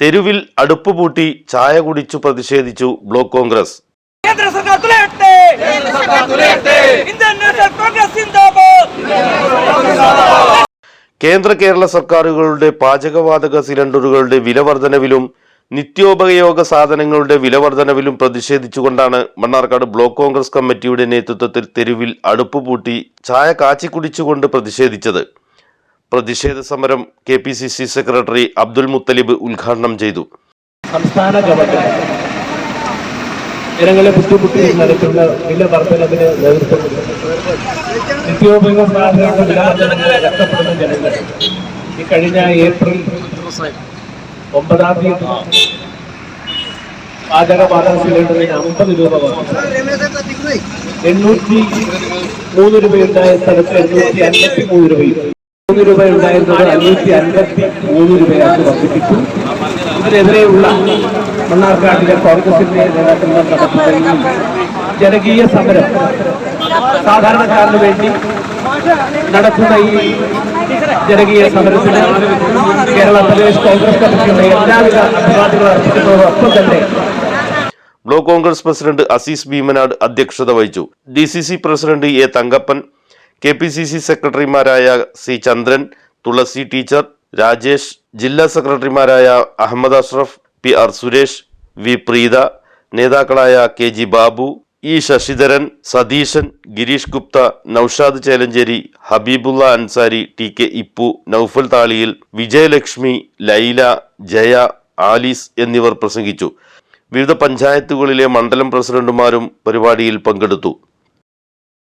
തെരുവിൽ അടുപ്പ് പൂട്ടി ചായ കുടിച്ചു പ്രതിഷേധിച്ചു ബ്ലോക്ക് കോൺഗ്രസ്. കേന്ദ്ര സർക്കാർ തുലയട്ടെ. ഇന്ത്യൻ നാഷണൽ കോൺഗ്രസ് കേന്ദ്ര കേരള സർക്കാരുകളുടെ പാചകവാതക സിലിണ്ടറുകളുടെ വില വർധനവിലും നിത്യോപയോഗ സാധനങ്ങളുടെ വില വർധനവിലും പ്രതിഷേധിച്ചുകൊണ്ടാണ് മണ്ണാർക്കാട് ബ്ലോക്ക് കോൺഗ്രസ് കമ്മിറ്റിയുടെ നേതൃത്വത്തിൽ തെരുവിൽ അടുപ്പ് പൂട്ടി ചായ കാച്ചിക്കുടിച്ചുകൊണ്ട് പ്രതിഷേധിച്ചത്. പ്രതിഷേധ സമരം K P C C secretary Abdul Muthalib ഉദ്ഘാടനം ചെയ്തു. സംസ്ഥാന ഗവൺമെന്റ് ജനങ്ങളെ ബുദ്ധിമുട്ടി നടത്തുന്ന വില നേതൃത്വം ഈ കഴിഞ്ഞ ഏപ്രിൽ ഒമ്പതാം തീയതി പാചകവാതക സിലിണ്ടറിന് അമ്പത് രൂപ എണ്ണൂറ്റി മൂന്ന് രൂപയുണ്ടായ സ്ഥലത്ത് എണ്ണൂറ്റി അൻപത്തി മൂന്ന് രൂപയും മൂന്ന് രൂപ ഉണ്ടായിരുന്നത് അഞ്ഞൂറ്റി അൻപത്തി മൂന്ന് രൂപയാക്കി വർദ്ധിപ്പിച്ചു. ഇതിനെതിരെയുള്ള മണ്ണാർക്കാട്ടിലെ കോൺഗ്രസിന്റെ നേതാക്കന്മാർ നടത്തുന്ന ജനകീയ സമരം സാധാരണക്കാരന് വേണ്ടി നടത്തുന്ന ഈ ജനകീയ സമരത്തിന് കേരള പ്രദേശ് കോൺഗ്രസ് കമ്മിറ്റിയുടെ എല്ലാവിധ അഭിവാദികളും അർപ്പിക്കുന്നതോടൊപ്പം തന്നെ ബ്ലോക്ക് കോൺഗ്രസ് പ്രസിഡന്റ് അസീസ് ഭീമനാട് അധ്യക്ഷത വഹിച്ചു. D C C president A Thankappan K P C C സെക്രട്ടറിമാരായ സി ചന്ദ്രൻ തുളസി ടീച്ചർ രാജേഷ് ജില്ലാ സെക്രട്ടറിമാരായ Ahammed Ashraf P R Suresh V Preetha നേതാക്കളായ K G Babu E Sasidharan Satheesan Gireesh Gupta Noushad Chelancheri Habeebulla Ansari T K Ippu Noufal Thaliyil Vijayalakshmi Laila Jaya Alice എന്നിവർ പ്രസംഗിച്ചു. വിവിധ പഞ്ചായത്തുകളിലെ മണ്ഡലം പ്രസിഡന്റുമാരും പരിപാടിയിൽ പങ്കെടുത്തു.